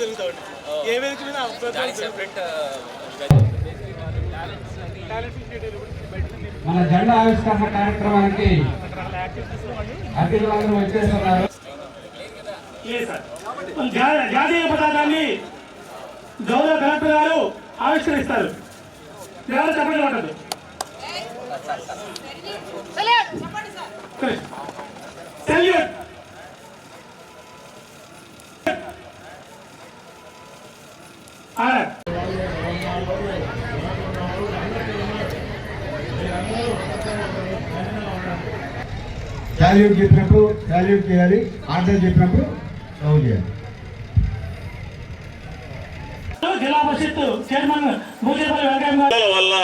వేదిక మీద జరుగుతామండి ఏ వేదిక మీద మన జెండా ఆవిష్కరణ కార్యక్రమానికి అతిథులందరూ వచ్చేస్తున్నారు. జాతీయ పతాకాన్ని గౌరవ కలెక్టర్ గారు ఆవిష్కరిస్తారు. ఎవరు చెప్పండి పట్టదు సెల్యూట్ ఆర్డర్ శాల్యూట్ చెప్పినప్పుడు శాల్యూట్ చేయాలి ఆర్డర్ చెప్పినప్పుడు లవ్ చేయాలి. జిల్లా పరిషత్ చైర్మన్ భూజేపల్లి వెంకయ్య గారు. కళల వల్ల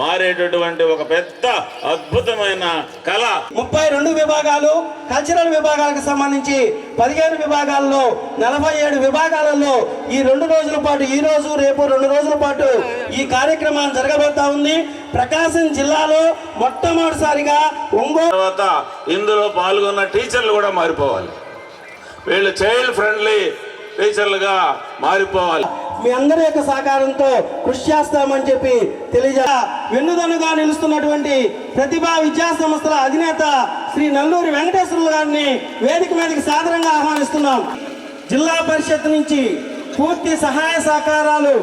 మారేటటువంటి ఒక పెద్ద అద్భుతమైన కళ. ముప్పై రెండు విభాగాలు కల్చరల్ విభాగాలకు సంబంధించి పదిహేను విభాగాల్లో నలభై ఏడు విభాగాలలో ఈ రెండు రోజుల పాటు ఈ రోజు రేపు రెండు రోజుల పాటు ఈ కార్యక్రమం జరగబోతా ఉంది. ప్రకాశం జిల్లాలో మొట్టమొదటిసారిగా ఒంగోలు తర్వాత ఇందులో పాల్గొన్న టీచర్లు కూడా మారిపోవాలి. వీళ్ళు చైల్డ్ ఫ్రెండ్లీ టీచర్లుగా మారిపోవాలి. మీ అందరి యొక్క సహకారంతో కృషి చేస్తామని చెప్పి తెలియజే వెన్నుదన్నుగా నిలుస్తున్నటువంటి ప్రతిభా విద్యా సంస్థల అధినేత శ్రీ నల్లూరి వెంకటేశ్వరులు గారిని వేదిక మీదకి సాదరంగా ఆహ్వానిస్తున్నాం. జిల్లా పరిషత్ నుంచి పూర్తి సహాయ సహకారాలు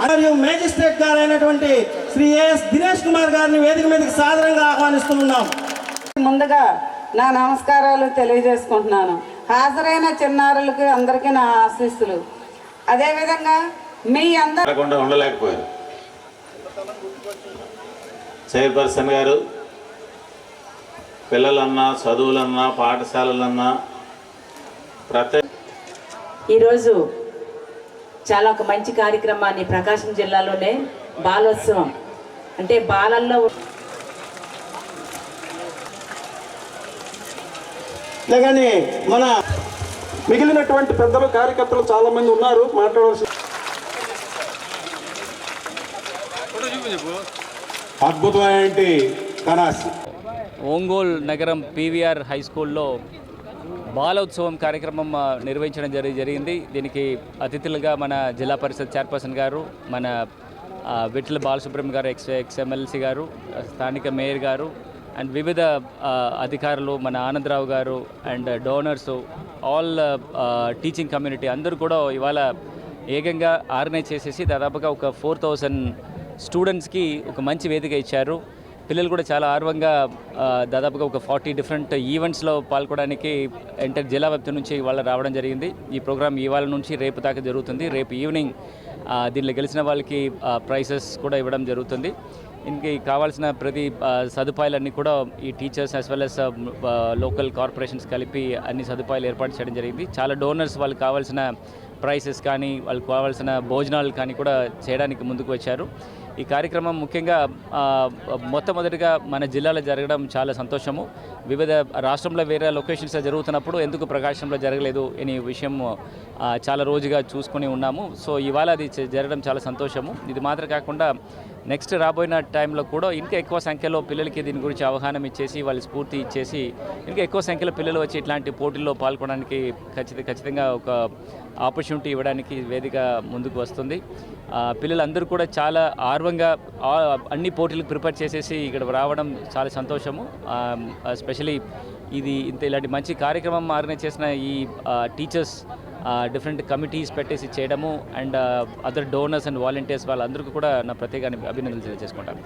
మరియు మేజిస్ట్రేట్ గారైనటువంటి శ్రీ ఏఎస్ దినేష్ కుమార్ గారిని వేదిక మీదకి సాదరంగా ఆహ్వానిస్తున్నాం. ముందుగా నా నమస్కారాలు తెలియజేసుకుంటున్నాను. హాజరైన చిన్నారులకి అందరికీ నా ఆశీస్సులు. అదేవిధంగా మీ అందరి ఉండలేకపోయారు. చైర్పర్సన్ గారు పిల్లలన్నా చదువులన్నా పాఠశాలలన్నా ప్రతి ఈరోజు చాలా ఒక మంచి కార్యక్రమాన్ని ప్రకాశం జిల్లాలోనే బాలోత్సవం. అంటే బాలల్లో మన మిగిలినటువంటి పెద్దలు కార్యకర్తలు చాలా మంది ఉన్నారు మాట్లాడవలసి అద్భుతమైనటువంటి కనాస్ ఒంగోల్ నగరం పీవీఆర్ హై స్కూల్లో బాలోత్సవం కార్యక్రమం నిర్వహించడం జరి జరిగింది. దీనికి అతిథులుగా మన జిల్లా పరిషత్ చైర్పర్సన్ గారు మన ఆ, విఠల గారు ఎక్స్ ఎక్స్ఎమ్మెల్సీ గారు స్థానిక మేయర్ గారు అండ్ వివిధ అధికారులు మన Anandarao garu and donors all teaching community అందరూ కూడా ఇవాళ ఏకంగా ఆర్గనైజ్ చేసేసి దాదాపుగా ఒక ఫోర్ థౌజండ్ స్టూడెంట్స్కి ఒక మంచి వేదిక ఇచ్చారు. పిల్లలు కూడా చాలా ఆర్వంగా దాదాపుగా ఒక ఫార్టీ డిఫరెంట్ ఈవెంట్స్లో పాల్గొనడానికి ఎంటర్ జిల్లా వ్యాప్తి నుంచి ఇవాళ రావడం జరిగింది. ఈ ప్రోగ్రామ్ ఇవాళ నుంచి రేపు దాకా జరుగుతుంది. రేపు ఈవినింగ్ దీనిలో గెలిచిన వాళ్ళకి ప్రైసెస్ కూడా ఇవ్వడం జరుగుతుంది. ఇంక కావాల్సిన ప్రతి సదుపాయాలన్నీ కూడా ఈ teachers as well as local corporations కలిపి అన్ని సదుపాయాలు ఏర్పాటు చేయడం జరిగింది. చాలా డోనర్స్ వాళ్ళకి కావాల్సిన ప్రైసెస్ కానీ వాళ్ళకి కావాల్సిన భోజనాలు కానీ కూడా చేయడానికి ముందుకు వచ్చారు. ఈ కార్యక్రమం ముఖ్యంగా మొట్టమొదటిగా మన జిల్లాలో జరగడం చాలా సంతోషము. వివిధ రాష్ట్రంలో వేరే లొకేషన్స్లో జరుగుతున్నప్పుడు ఎందుకు ప్రకాశంలో జరగలేదు అనే విషయం చాలా రోజుగా చూసుకొని ఉన్నాము. సో ఇవాళ అది జరగడం చాలా సంతోషము. ఇది మాత్రం కాకుండా నెక్స్ట్ రాబోయిన టైంలో కూడా ఇంకా ఎక్కువ సంఖ్యలో పిల్లలకి దీని గురించి అవగాహన ఇచ్చేసి వాళ్ళు స్ఫూర్తి ఇచ్చేసి ఇంకా ఎక్కువ సంఖ్యలో పిల్లలు వచ్చి ఇట్లాంటి పోటీల్లో పాల్గొనడానికి ఖచ్చితంగా ఖచ్చితంగా ఒక ఆపర్చునిటీ ఇవ్వడానికి వేదిక ముందుకు వస్తుంది. పిల్లలందరూ కూడా చాలా ఆర్వంగా అన్ని పోటీలకు ప్రిపేర్ చేసేసి ఇక్కడ రావడం చాలా సంతోషము. ఎస్పెషలీ ఇది ఇంత ఇలాంటి మంచి కార్యక్రమం ఆర్గనైజ్ చేసిన ఈ టీచర్స్ డిఫరెంట్ కమిటీస్ పెట్టేసి చేయడము and other donors and volunteers వాళ్ళందరికీ కూడా నా ప్రత్యేక అభినందనలు తెలియజేసుకుంటాను.